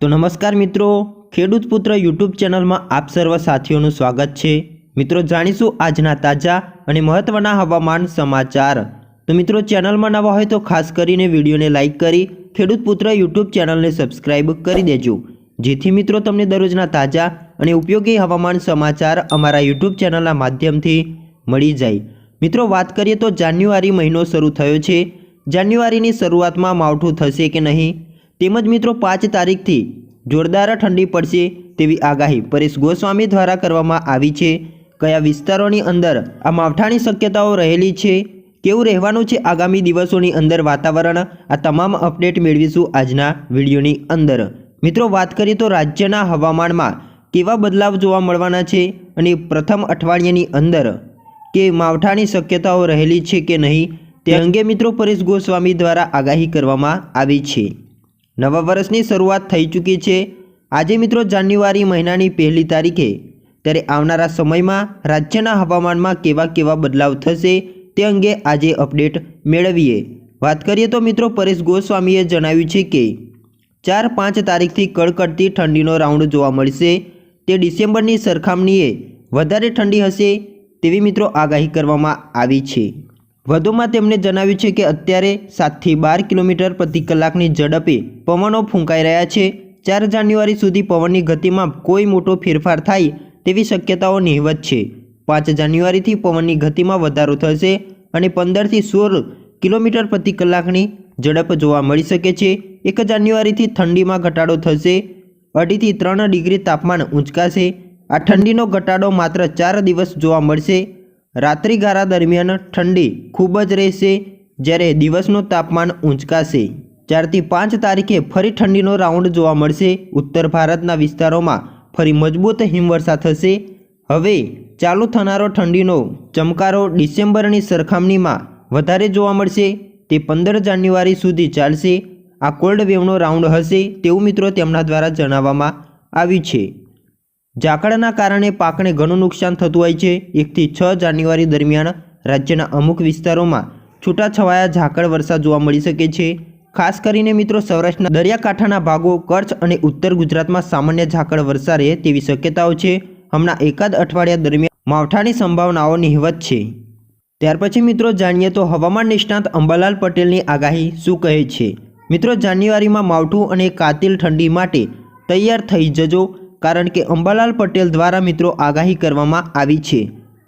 તો નમસ્કાર મિત્રો, ખેડૂત પુત્ર યુટ્યુબ ચેનલમાં આપ સર્વ સાથીઓનું સ્વાગત છે. મિત્રો, જાણીશું આજના તાજા અને મહત્ત્વના હવામાન સમાચાર. તો મિત્રો, ચેનલમાં નવા હોય તો ખાસ કરીને વિડીયોને લાઇક કરી, ખેડૂત પુત્ર યુટ્યુબ ચેનલને સબસ્ક્રાઇબ કરી દેજો. જેથી મિત્રો, તમને દરરોજના તાજા અને ઉપયોગી હવામાન સમાચાર અમારા યુટ્યુબ ચેનલના માધ્યમથી મળી જાય. મિત્રો, વાત કરીએ તો જાન્યુઆરી મહિનો શરૂ થયો છે. જાન્યુઆરીની શરૂઆતમાં માવઠું થશે કે નહીં? તેમજ મિત્રો પાંચ તારીખથી જોરદાર ઠંડી પડશે તેવી આગાહી પરેશ ગોસ્વામી દ્વારા કરવામાં આવી છે. કયા વિસ્તારોની અંદર આ માવઠાની શક્યતાઓ રહેલી છે? કેવું રહેવાનું છે આગામી દિવસોની અંદર વાતાવરણ? આ તમામ અપડેટ મેળવીશું આજના વિડીયોની અંદર. મિત્રો વાત કરીએ તો રાજ્યના હવામાનમાં કેવા બદલાવ જોવા મળવાના છે? અને પ્રથમ અઠવાડિયાની અંદર કે માવઠાની શક્યતાઓ રહેલી છે કે નહીં? તે અંગે મિત્રો પરેશ ગોસ્વામી દ્વારા આગાહી કરવામાં આવી છે. નવા વર્ષની શરૂઆત થઈ ચૂકી છે. આજે મિત્રો જાન્યુઆરી મહિનાની પહેલી તારીખે. ત્યારે આવનારા સમયમાં રાજ્યના હવામાનમાં કેવા કેવા બદલાવ થશે તે અંગે આજે અપડેટ મેળવીએ. વાત કરીએ તો મિત્રો પરેશ ગોસ્વામીએ જણાવ્યું છે કે, ચાર પાંચ તારીખથી કડકડતી ઠંડીનો રાઉન્ડ જોવા મળશે. તે ડિસેમ્બરની સરખામણીએ વધારે ઠંડી હશે તેવી મિત્રો આગાહી કરવામાં આવી છે. વધુમાં તેમણે જણાવ્યું છે કે અત્યારે સાતથી બાર કિલોમીટર પ્રતિ કલાકની ઝડપે પવનો ફૂંકાઈ રહ્યા છે. ચાર જાન્યુઆરી સુધી પવનની ગતિમાં કોઈ મોટો ફેરફાર થાય તેવી શક્યતાઓ નહિવત છે. પાંચ જાન્યુઆરીથી પવનની ગતિમાં વધારો થશે અને પંદરથી સોળ કિલોમીટર પ્રતિ કલાકની ઝડપ જોવા મળી શકે છે. એક જાન્યુઆરીથી ઠંડીમાં ઘટાડો થશે. અઢીથી ત્રણ ડિગ્રી તાપમાન ઊંચકાશે. આ ઠંડીનો ઘટાડો માત્ર ચાર દિવસ જોવા મળશે. રાત્રિગાળા દરમિયાન ઠંડી ખૂબ જ રહેશે, જ્યારે દિવસનું તાપમાન ઊંચકાશે. ચારથી પાંચ તારીખે ફરી ઠંડીનો રાઉન્ડ જોવા મળશે. ઉત્તર ભારતના વિસ્તારોમાં ફરી મજબૂત હિમવર્ષા થશે. હવે ચાલુ થનારો ઠંડીનો ચમકારો ડિસેમ્બરની સરખામણીમાં વધારે જોવા મળશે. તે પંદર જાન્યુઆરી સુધી ચાલશે. આ કોલ્ડ વેવનો રાઉન્ડ હશે તેવું મિત્રો તેમના દ્વારા જણાવવામાં આવ્યું છે. ઝાકળના કારણે પાકને ઘણું નુકસાન થતું હોય છે. એકથી છ જાન્યુઆરી દરમિયાન રાજ્યના અમુક વિસ્તારોમાં છૂટાછવાયા ઝાકળ વરસાદ જોવા મળી શકે છે. ખાસ કરીને મિત્રો સૌરાષ્ટ્રના દરિયાકાંઠાના ભાગો, કચ્છ અને ઉત્તર ગુજરાતમાં સામાન્ય ઝાકળ વરસા રહે તેવી શક્યતાઓ છે. હમણાં એકાદ અઠવાડિયા દરમિયાન માવઠાની સંભાવનાઓ નહિવત છે. ત્યાર પછી મિત્રો જાણીએ તો હવામાન નિષ્ણાત અંબાલાલ પટેલની આગાહી શું કહે છે? મિત્રો જાન્યુઆરીમાં માવઠું અને કાતિલ ઠંડી માટે તૈયાર થઈ જજો. કારણ કે અંબાલાલ પટેલ દ્વારા મિત્રો આગાહી કરવામાં આવી છે.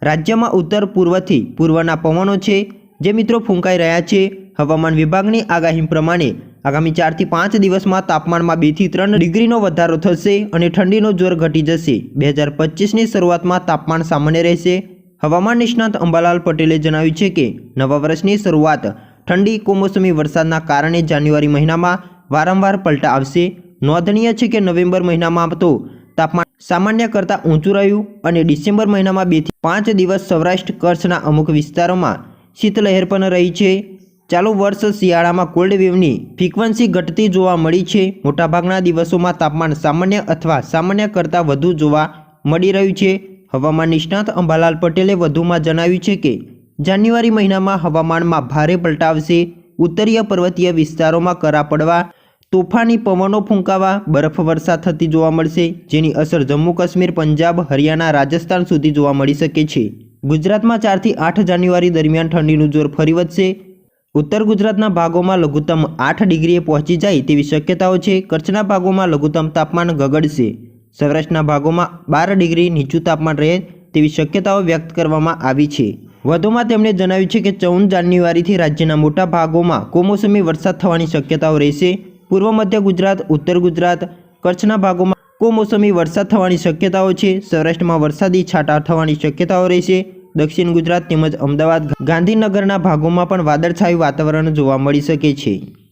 રાજ્યમાં ઉત્તર પૂર્વથી પૂર્વના પવનો છે, જે મિત્રો ફૂંકાઈ રહ્યા છે. હવામાન વિભાગની આગાહી પ્રમાણે આગામી ચારથી પાંચ દિવસમાં તાપમાનમાં બેથી ત્રણ ડિગ્રીનો વધારો થશે અને ઠંડીનો જોર ઘટી જશે. બે હજાર પચીસની શરૂઆતમાં તાપમાન સામાન્ય રહેશે. હવામાન નિષ્ણાત અંબાલાલ પટેલે જણાવ્યું છે કે, નવા વર્ષની શરૂઆત ઠંડી કમોસમી વરસાદના કારણે જાન્યુઆરી મહિનામાં વારંવાર પલટા આવશે. નોંધનીય છે કે નવેમ્બર મહિનામાં તો તાપમાન સામાન્ય કરતાં ઊંચું રહ્યું અને ડિસેમ્બર મહિનામાં બેથી પાંચ દિવસ સૌરાષ્ટ્ર કચ્છના અમુક વિસ્તારોમાં શીતલહેર પણ રહી છે. ચાલુ વર્ષ શિયાળામાં કોલ્ડ વેવની ફ્રીક્વન્સી ઘટતી જોવા મળી છે. મોટાભાગના દિવસોમાં તાપમાન સામાન્ય અથવા સામાન્ય કરતાં વધુ જોવા મળી રહ્યું છે. હવામાન નિષ્ણાત અંબાલાલ પટેલે વધુમાં જણાવ્યું છે કે, જાન્યુઆરી મહિનામાં હવામાનમાં ભારે પલટાવશે ઉત્તરીય પર્વતીય વિસ્તારોમાં કરા પડવા તોફાની પવનો ફૂંકાવા બરફવર્ષા થતી જોવા મળશે, જેની અસર જમ્મુ કાશ્મીર, પંજાબ, હરિયાણા, રાજસ્થાન સુધી જોવા મળી શકે છે. ગુજરાતમાં ચારથી આઠ જાન્યુઆરી દરમિયાન ઠંડીનું જોર ફરી વધશે. ઉત્તર ગુજરાતના ભાગોમાં લઘુત્તમ આઠ ડિગ્રીએ પહોંચી જાય તેવી શક્યતાઓ છે. કચ્છના ભાગોમાં લઘુત્તમ તાપમાન ગગડશે. સૌરાષ્ટ્રના ભાગોમાં બાર ડિગ્રી નીચું તાપમાન રહે તેવી શક્યતાઓ વ્યક્ત કરવામાં આવી છે. વધુમાં તેમણે જણાવ્યું છે કે ચૌદ જાન્યુઆરીથી રાજ્યના મોટા ભાગોમાં કમોસમી વરસાદ થવાની શક્યતાઓ રહેશે. પૂર્વ મધ્ય ગુજરાત, ઉત્તર ગુજરાત, કચ્છના ભાગોમાં કમોસમી વરસાદ થવાની શક્યતાઓ છે. સૌરાષ્ટ્રમાં વરસાદી છાંટા થવાની શક્યતાઓ રહેશે. દક્ષિણ ગુજરાત તેમજ અમદાવાદ, ગાંધીનગરના ભાગોમાં પણ વાદળછાયું વાતાવરણ જોવા મળી શકે છે.